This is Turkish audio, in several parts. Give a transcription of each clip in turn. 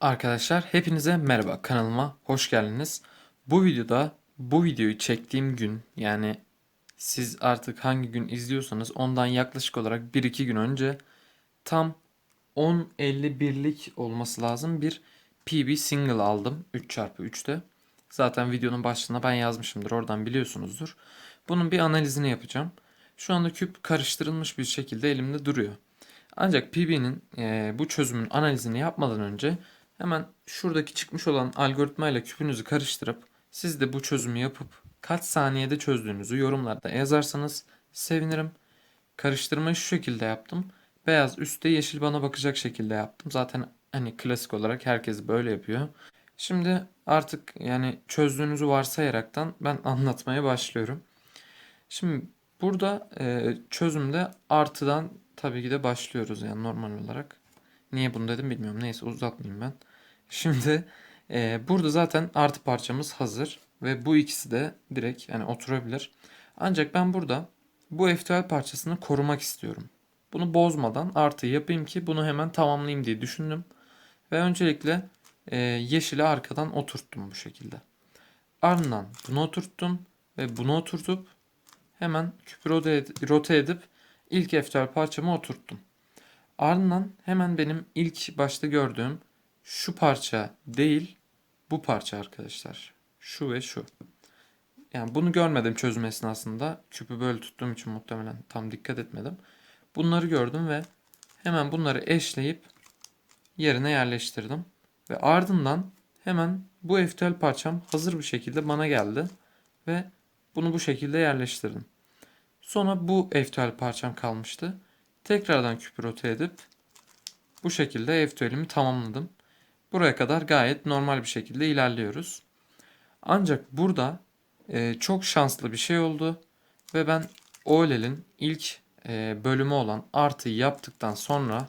Arkadaşlar hepinize merhaba kanalıma hoş geldiniz. Bu videoda bu videoyu çektiğim gün yani siz artık hangi gün izliyorsanız ondan yaklaşık olarak 1-2 gün önce tam 10.51'lik olması lazım bir PB single aldım 3x3'te. Zaten videonun başlığına ben yazmışımdır oradan biliyorsunuzdur. Bunun bir analizini yapacağım. Şu anda küp karıştırılmış bir şekilde elimde duruyor. Ancak PB'nin e, bu çözümün analizini yapmadan önce hemen şuradaki çıkmış olan algoritmayla küpünüzü karıştırıp siz de bu çözümü yapıp kaç saniyede çözdüğünüzü yorumlarda yazarsanız sevinirim. Karıştırmayı şu şekilde yaptım. Beyaz üstte yeşil bana bakacak şekilde yaptım. Zaten hani klasik olarak herkes böyle yapıyor. Şimdi artık yani çözdüğünüzü varsayaraktan ben anlatmaya başlıyorum. Şimdi burada çözümde artıdan tabii ki de başlıyoruz yani normal olarak. Niye bunu dedim bilmiyorum. Neyse uzatmayayım ben. Şimdi e, burada zaten artı parçamız hazır ve bu ikisi de direkt yani oturabilir. Ancak ben burada bu FTL parçasını korumak istiyorum. Bunu bozmadan artı yapayım ki bunu hemen tamamlayayım diye düşündüm. Ve öncelikle e, yeşili arkadan oturttum bu şekilde. Ardından bunu oturttum ve bunu oturtup hemen küpü rote ed- rote edip ilk FTL parçamı oturttum. Ardından hemen benim ilk başta gördüğüm şu parça değil bu parça arkadaşlar. Şu ve şu. Yani bunu görmedim çözüm esnasında. Küpü böyle tuttuğum için muhtemelen tam dikkat etmedim. Bunları gördüm ve hemen bunları eşleyip yerine yerleştirdim. Ve ardından hemen bu FTL parçam hazır bir şekilde bana geldi. Ve bunu bu şekilde yerleştirdim. Sonra bu FTL parçam kalmıştı. Tekrardan küpü rote edip bu şekilde FTL'imi tamamladım. Buraya kadar gayet normal bir şekilde ilerliyoruz. Ancak burada e, çok şanslı bir şey oldu ve ben OLED'in ilk e, bölümü olan artıyı yaptıktan sonra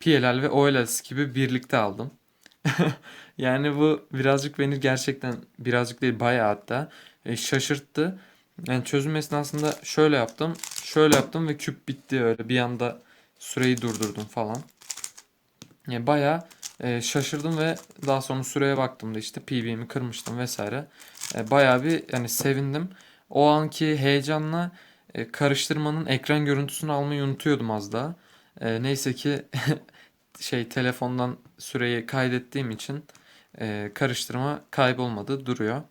PLL ve OLED gibi birlikte aldım. yani bu birazcık beni gerçekten birazcık değil bayağı hatta e, şaşırttı. Yani çözüm esnasında şöyle yaptım, şöyle yaptım ve küp bitti öyle bir anda süreyi durdurdum falan. Yani bayağı e, şaşırdım ve daha sonra süreye baktığımda işte PB'mi kırmıştım vesaire. E, bayağı bir yani sevindim. O anki heyecanla e, karıştırmanın ekran görüntüsünü almayı unutuyordum az daha. E, neyse ki şey telefondan süreyi kaydettiğim için e, karıştırma kaybolmadı duruyor.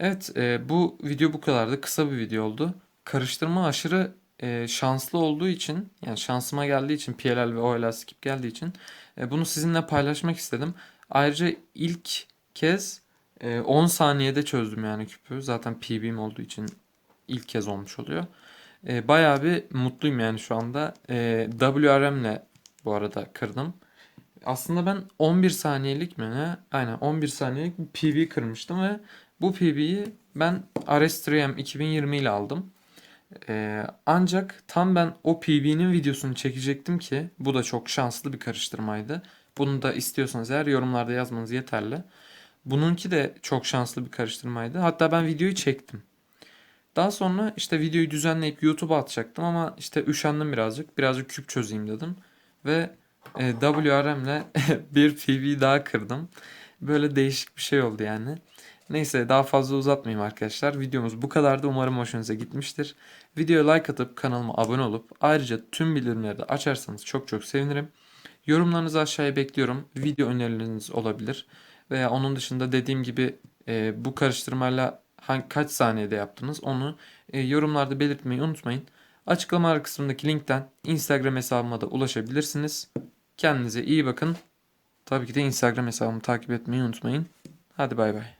Evet e, bu video bu kadardı. Kısa bir video oldu. Karıştırma aşırı e, şanslı olduğu için yani şansıma geldiği için PLL ve OLL skip geldiği için e, bunu sizinle paylaşmak istedim. Ayrıca ilk kez e, 10 saniyede çözdüm yani küpü. Zaten PB'm olduğu için ilk kez olmuş oluyor. E, bayağı bir mutluyum yani şu anda. E, WRM'le bu arada kırdım. Aslında ben 11 saniyelik mi ne? Aynen 11 saniyelik bir PB kırmıştım ve bu PB'yi ben RS3M 2020 ile aldım. Ee, ancak tam ben o PB'nin videosunu çekecektim ki bu da çok şanslı bir karıştırmaydı. Bunu da istiyorsanız eğer yorumlarda yazmanız yeterli. Bununki de çok şanslı bir karıştırmaydı. Hatta ben videoyu çektim. Daha sonra işte videoyu düzenleyip YouTube'a atacaktım ama işte üşendim birazcık. Birazcık küp çözeyim dedim. Ve e, WRM'le bir PB daha kırdım. Böyle değişik bir şey oldu yani. Neyse daha fazla uzatmayayım arkadaşlar. Videomuz bu kadardı. Umarım hoşunuza gitmiştir. Videoya like atıp kanalıma abone olup ayrıca tüm bildirimleri de açarsanız çok çok sevinirim. Yorumlarınızı aşağıya bekliyorum. Video önerileriniz olabilir. Veya onun dışında dediğim gibi e, bu karıştırmayla hangi, kaç saniyede yaptınız onu e, yorumlarda belirtmeyi unutmayın. Açıklamalar kısmındaki linkten Instagram hesabıma da ulaşabilirsiniz. Kendinize iyi bakın. Tabii ki de Instagram hesabımı takip etmeyi unutmayın. Hadi bay bay.